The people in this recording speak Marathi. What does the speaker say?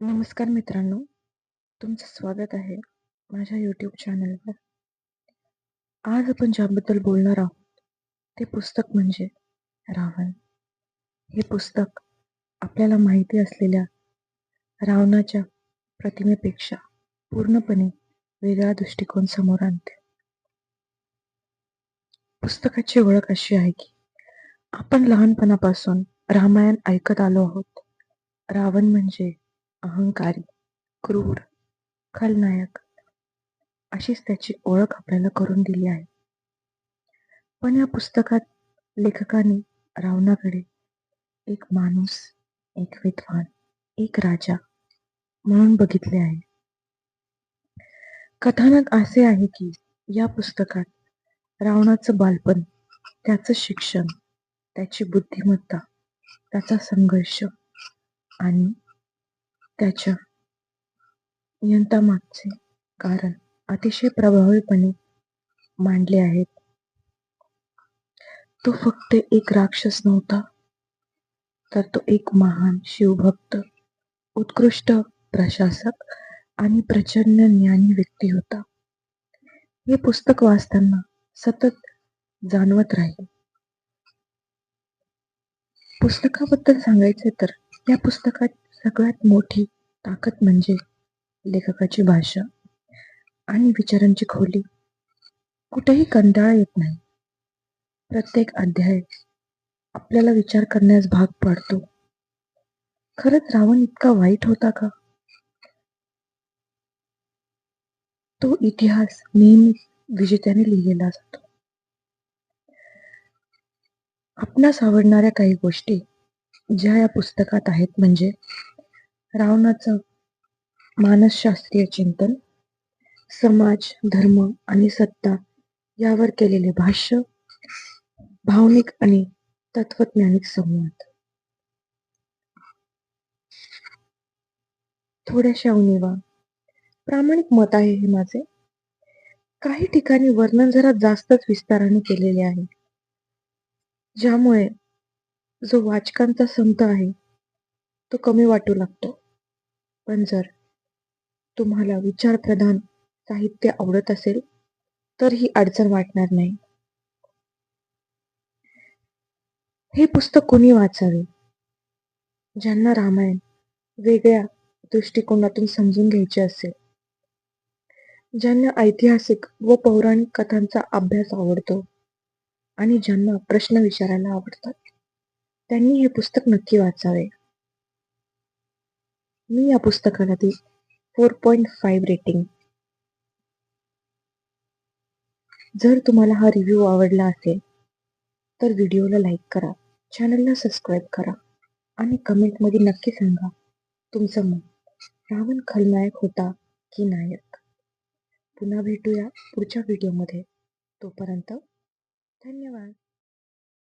नमस्कार मित्रांनो, तुमचं स्वागत आहे माझ्या यूट्यूब चॅनलवर. आज आपण ज्याबद्दल बोलणार आहोत, ते पुस्तक म्हणजे रावण. हे पुस्तक आपल्याला माहिती असलेल्या रावणाच्या प्रतिमेपेक्षा पूर्णपणे वेगळा दृष्टिकोन समोर आणते. पुस्तकाची ओळख अशी आहे की, आपण लहानपणापासून रामायण ऐकत आलो आहोत. रावण म्हणजे अहंकारी, क्रूर, खलनायक अशीच त्याची ओळख आपल्याला करून दिली आहे. पण या पुस्तकात लेखकाने रावणाकडे एक माणूस, एक विद्वान, एक राजा म्हणून बघितले आहे. कथानक असे आहे की या पुस्तकात रावणाचं बालपण, त्याचं शिक्षण, त्याची बुद्धिमत्ता, त्याचा संघर्ष आणि त्याच्या यंतामागचे कारण अतिशय प्रभावीपणे मांडले आहेत. तो फक्त एक राक्षस नव्हता, तर तो एक महान शिवभक्त, उत्कृष्ट प्रशासक आणि प्रचंड ज्ञानी व्यक्ती होता. हे पुस्तक वाचताना सतत जाणवत राहील. पुस्तकाबद्दल सांगायचे तर या पुस्तकात सगळ्यात मोठी ताकद म्हणजे लेखकाची भाषा आणि विचारांची खोली. कुठेही कंटाळा येत नाही. प्रत्येक अध्याय आपल्याला विचार करण्यास भाग पाडतो. खरंच रावण इतका वाईट होता का? तो इतिहास नेहमीच विजेत्याने लिहिलेला असतो. आपणास आवडणाऱ्या काही गोष्टी ज्या या पुस्तकात आहेत म्हणजे रावणाचं मानसशास्त्रीय चिंतन, समाज, धर्म आणि सत्ता यावर केलेले भाष्य, भावनिक आणि तत्वज्ञानिक संवाद. थोड्याशा उणिवा. प्रामाणिक मत आहे हे माझे. काही ठिकाणी वर्णन जरा जास्तच विस्ताराने केलेले आहे. ज्यामुळे जो वाचकांचा संत आहे तो कमी वाटू लागतो. पण जर तुम्हाला विचारप्रधान साहित्य आवडत असेल तर ही अडचण वाटणार नाही. हे पुस्तक कोणी वाचावे? ज्यांना रामायण वेगळ्या दृष्टिकोनातून समजून घ्यायचे असेल, ज्यांना ऐतिहासिक व पौराणिक कथांचा अभ्यास आवडतो आणि ज्यांना प्रश्न विचारायला आवडतात, त्यांनी हे पुस्तक नक्की वाचावे. मी या पुस्तकाला ती फोर पॉईंट फाईव्ह रेटिंग. जर तुम्हाला हा रिव्ह्यू आवडला असेल तर व्हिडिओला लाईक करा, चॅनलला सबस्क्राईब करा आणि कमेंटमध्ये नक्की सांगा तुमचं मत. रावण खलनायक होता की नायक? पुन्हा भेटूया पुढच्या व्हिडिओमध्ये. तोपर्यंत धन्यवाद.